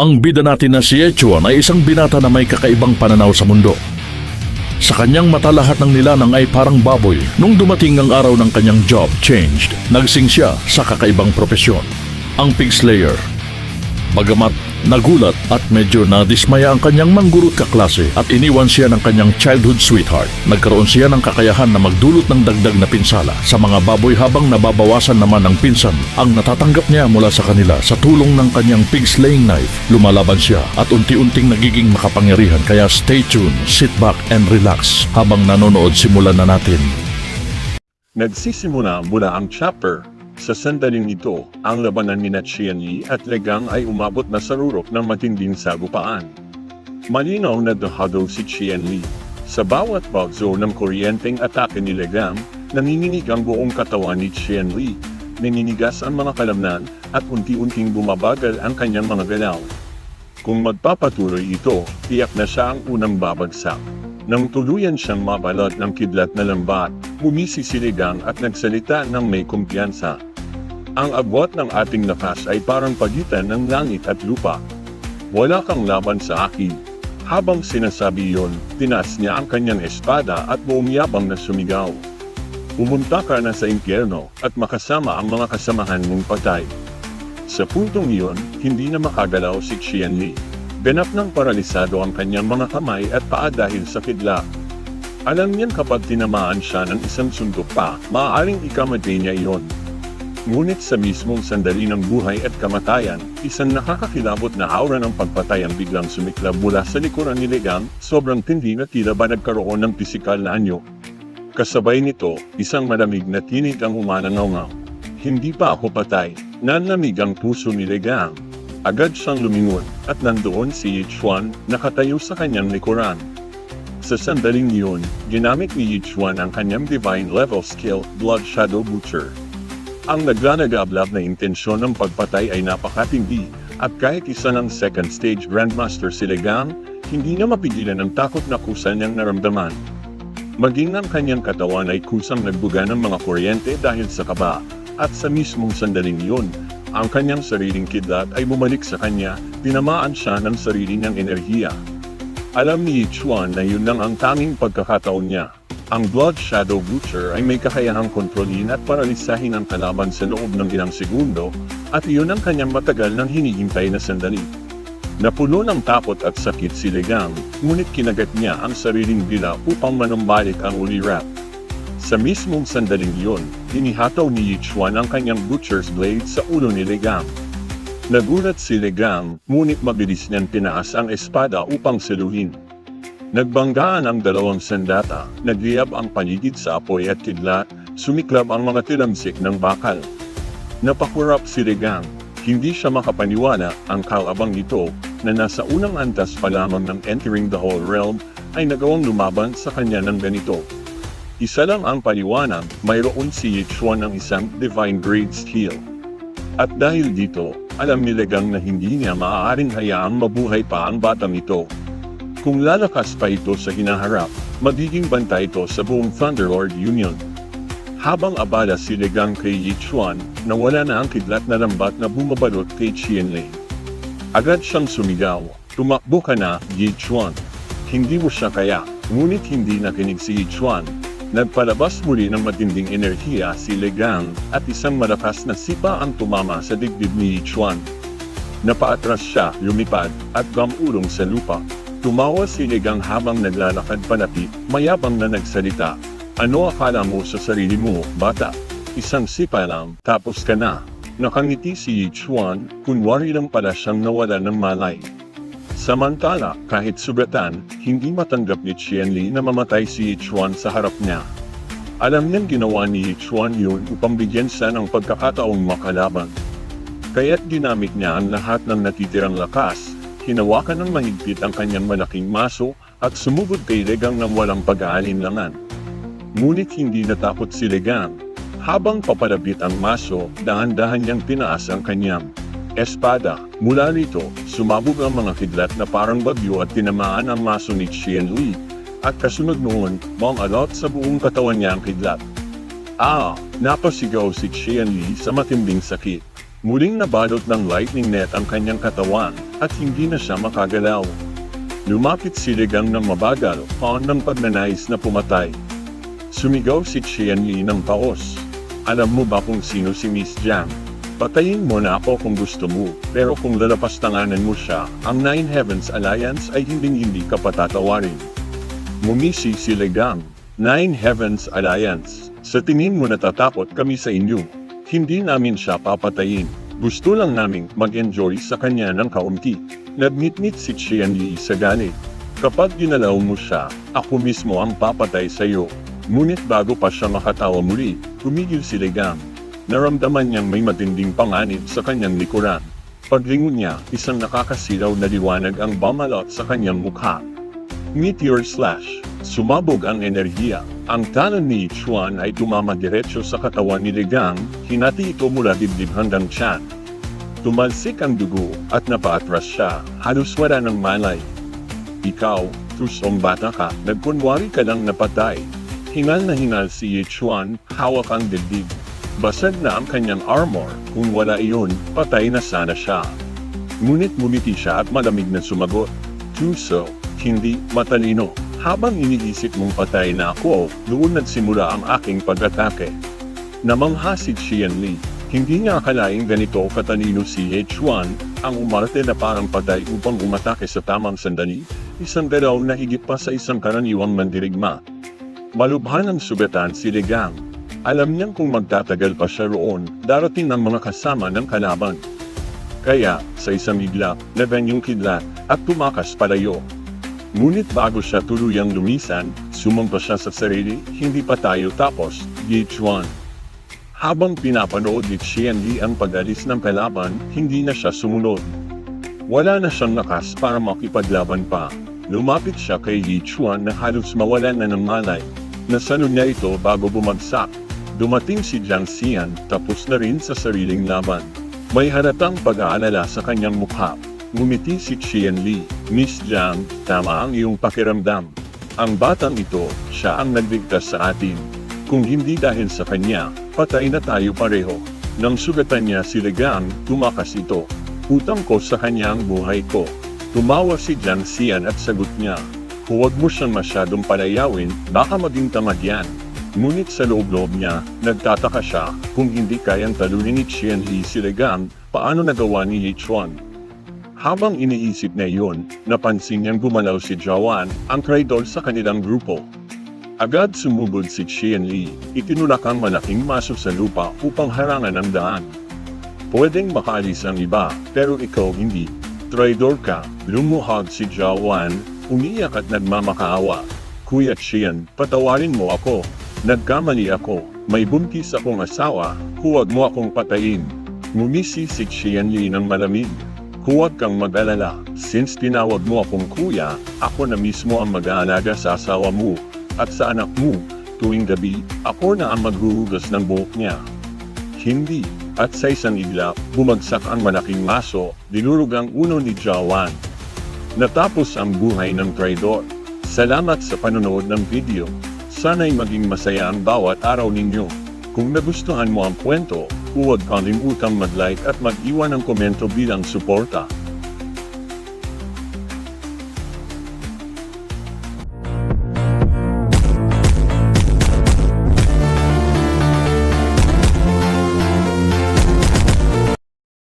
Ang bida natin na si Echuan ay isang binata na may kakaibang pananaw sa mundo. Sa kanyang mata lahat ng nilanang ay parang baboy. Nung dumating ang araw ng kanyang job changed, nagsing siya sa kakaibang propesyon, ang pig slayer. Bagamat nagulat at medyo nadismaya ang kanyang manggurut kaklase at iniwan siya ng kanyang childhood sweetheart. Nagkaroon siya ng kakayahan na magdulot ng dagdag na pinsala sa mga baboy habang nababawasan naman ng pinsan ang natatanggap niya mula sa kanila sa tulong ng kanyang pig slaying knife. Lumalaban siya at unti-unting nagiging makapangyarihan kaya stay tuned, sit back and relax habang nanonood simulan na natin. Nagsisimula mula ang chapter. Sa sandaling ito, ang labanan ni Yi at Legang ay umabot na sa rurok ng matinding sagupaan. Malinaw na dahado si Xian Li. Sa bawat bagzo ng kuryenteng atake ni Legang, nanginginig ang buong katawan ni Xian Li. Naninigas ang mga kalamnan at unti-unting bumabagal ang kanyang mga galaw. Kung magpapatuloy ito, tiyak na siya ang unang babagsak. Nang tuluyan siyang mabalot ng kidlat na lambat, bumisi si Legang at nagsalita ng may kumpiyansa. Ang agwat ng ating lakas ay parang pagitan ng langit at lupa. Wala kang laban sa akin. Habang sinasabi iyon, tinas niya ang kanyang espada at buumyabang na sumigaw. Pumunta ka na sa impyerno at makasama ang mga kasamahan mong patay. Sa puntong iyon, hindi na makagalaw si Xian Li. Ganap ng paralisado ang kanyang mga kamay at paa dahil sa kidlat. Alam niyan kapag tinamaan siya ng isang sundok pa, maaaring ikamatay niya iyon. Ngunit sa mismong sandali ng buhay at kamatayan, isang nakakakilabot na aura ng pagpatay ang biglang sumiklab mula sa likuran ni Legang, sobrang tindi na tila ba nagkaroon ng pisikal na anyo. Kasabay nito, isang malamig na tinig ang umanangaw Hindi pa ako patay, nanlamig ang puso ni Legang. Agad siyang lumingon, at nandoon si Yichuan, nakatayo sa kanyang likuran. Sa sandaling iyon, ginamit ni Yichuan ang kanyang divine level skill, Blood Shadow Butcher. Ang naglanagablab na intensyon ng pagpatay ay napakatindi, at kahit isa ng second stage Grandmaster si Legang, hindi niya mapigilan ang takot na kusa niyang naramdaman. Maging ang kanyang katawan ay kusang nagbuga ng mga kuryente dahil sa kaba, at sa mismong sandaling iyon, ang kanyang sariling kidlat ay bumalik sa kanya, tinamaan siya ng sarili niyang enerhiya. Alam ni Yichuan na yun lang ang tanging pagkakataon niya. Ang Blood Shadow Butcher ay may kakayahang kontrolin at paralisahin ang kalaban sa loob ng ilang segundo, at iyon ang kanyang matagal nang hinihintay na sandali. Napuno ng takot at sakit si Legang, ngunit kinagat niya ang sariling dila upang manumbalik ang ulirap. Sa mismong sandaling iyon, hinihataw ni Yichuan ang kanyang butcher's blade sa ulo ni Legang. Nagulat si Legang, ngunit mabilis niyang tinaas ang espada upang saluhin. Nagbanggaan ang dalawang sandata, nagliyab ang paligid sa apoy at kidlat, sumiklab ang mga tilamsik ng bakal. Napakurap si Legang, hindi siya makapaniwala ang kalabang ito na nasa unang antas pa lamang ng entering the whole realm ay nagawang lumaban sa kanya ng ganito. Isa lang ang paliwanag, mayroon si Yichuan ng isang divine grade skill. At dahil dito, alam ni Legang na hindi niya maaaring hayaang mabuhay pa ang batang ito. Kung lalakas pa ito sa hinaharap, magiging banta ito sa buong Thunderlord Union. Habang abala si Legang kay Yichuan, nawala na ang kidlat na lambat na bumabalot kay Qianlei. Agad siyang sumigaw, tumakbo ka na, Yichuan. Hindi mo siya kaya, ngunit hindi nakinig si Yichuan. Nagpalabas muli ng matinding enerhiya si Legang at isang malakas na sipa ang tumama sa dibdib ni Yichuan. Napaatras siya, lumipad, at gamulong sa lupa. Tumawa si Legang habang naglalakad palapit, mayabang na nagsalita. Ano akala mo sa sarili mo, bata? Isang sipa lang, tapos ka na. Nakangiti si Yichuan, kunwari lang pala siyang nawala ng malay. Samantala, kahit sugatan, hindi matanggap ni Qianli na mamatay si Yichuan sa harap niya. Alam niyang ginawa ni Yichuan yun upang bigyan siya ng pagkakataong makalaban. Kaya't ginamit niya ang lahat ng natitirang lakas, hinawakan ng mahigpit ang kanyang malaking maso at sumugod kay Legang ng walang pag-aalinlangan. Ngunit hindi natakot si Legang. Habang papalapit ang maso, dahan-dahan niyang tinaas ang kanyang espada. Mula rito, sumabog ang mga kidlat na parang bagyo at tinamaan ang maso ni Qian Li. At kasunod noon, alot sa buong katawan niya ang kidlat. Ah, napasigaw si Qian Li sa matinding sakit. Muling nabalot ng lightning net ang kanyang katawan, at hindi na siya makagalaw. Lumapit si Legang ng mabagal o ng pagnanais na pumatay. Sumigaw si Qian Yi ng paos. Alam mo ba kung sino si Miss Jiang? Patayin mo na ako kung gusto mo, pero kung lalapastanganan mo siya, ang Nine Heavens Alliance ay hinding-hindi ka patatawarin. Mumisi si Legang. Nine Heavens Alliance. Sa tingin mo natatakot kami sa inyo. Hindi namin siya papatayin. Gusto lang naming mag-enjoy sa kanya ng kaunti. Nagmitnit si Qian Yi sa galit. Kapag ginalaw mo siya, ako mismo ang papatay sa iyo. Ngunit bago pa siya makatawa muli, tumigil si Legang. Naramdaman niyang may matinding panganib sa kanyang likuran. Paglingon niya, isang nakakasilaw na liwanag ang bumalot sa kanyang mukha. Meteor Slash. Sumabog ang enerhiya. Ang talon ni Chuan ay tumama diretso sa katawan ni Legang, hinati ito mula dibdib hanggang tiyan. Tumalsik ang dugo at napaatras siya, halos wala ng malay. Ikaw, tusong bata ka, nagkunwari ka lang napatay. Hingal na hingal si Ye Chuan, hawak ang dibdib. Basag na ang kanyang armor, kung wala iyon, patay na sana siya. Ngunit ngumiti siya at malamig na sumagot. Tuso, hindi matalino. Habang iniisip mong patay na ako, doon nagsimula ang aking pag-atake. Namangha si Qian Li. Hindi niya akalaing ganito katalino si H1 ang umarte na parang patay upang umatake sa tamang sandali, isang galaw na higit pa sa isang karaniwang mandirigma. Malubhan ang sugatan si Legang. Alam niyang kung magtatagal pa siya roon, darating ang mga kasama ng kalaban. Kaya, sa isang iglap, laban yung kidlat at tumakas palayo. Ngunit bago siya tuluyang lumisan, sumampa siya sa sarili, hindi pa tayo tapos, H1. Habang pinapanood ni Xian Li ang pag-alis ng kalaban, hindi na siya sumunod. Wala na siyang lakas para makipaglaban pa. Lumapit siya kay Yi Chuan na halos mawalan na ng malay. Nasanod niya ito bago bumagsak. Dumating si Jiang Xian tapos na rin sa sariling laban. May halatang pag-aalala sa kanyang mukha. Ngumiti si Qian Li. Miss Jiang, tama ang iyong pakiramdam. Ang batang ito, siya ang nagligtas sa atin. Kung hindi dahil sa kanya, patay na tayo pareho. Nang sugatan niya si Legang, tumakas ito. Utang ko sa kanya ang buhay ko. Tumawa si Jiang Xian at sagot niya, Huwag mo siyang masyadong palayawin, baka maging tamad yan. Ngunit sa loob-loob niya, nagtataka siya kung hindi kayang talunin ni Qian He si Legang, paano nagawa ni Ye Chuan. Habang iniisip na iyon, napansin niyang gumalaw si Jawan, ang traidor sa kanilang grupo. Agad sumugod si Qian Li, itinulak ang malaking maso sa lupa upang harangan ang daan. Pwedeng makaalis ang iba, pero ikaw hindi. Traidor ka, lumuhag si Jawan, umiyak at nagmamakaawa. Kuya Qian, patawarin mo ako. Nagkamali ako, may buntis akong asawa, huwag mo akong patayin. Ngumisi si Qian Li ng malamig. Huwag kang mag-alala, since tinawag mo akong kuya, ako na mismo ang mag-aalaga sa asawa mo, at sa anak mo, tuwing gabi, ako na ang maghuhugas ng buhok niya. Hindi, at sa isang iglap, bumagsak ang malaking maso, dinurog uno ni Jawan. Natapos ang buhay ng traidor. Salamat sa panonood ng video. Sana'y maging masaya ang bawat araw ninyo. Kung nagustuhan mo ang kwento, huwag kalimutang mag-like at mag-iwan ng komento bilang suporta.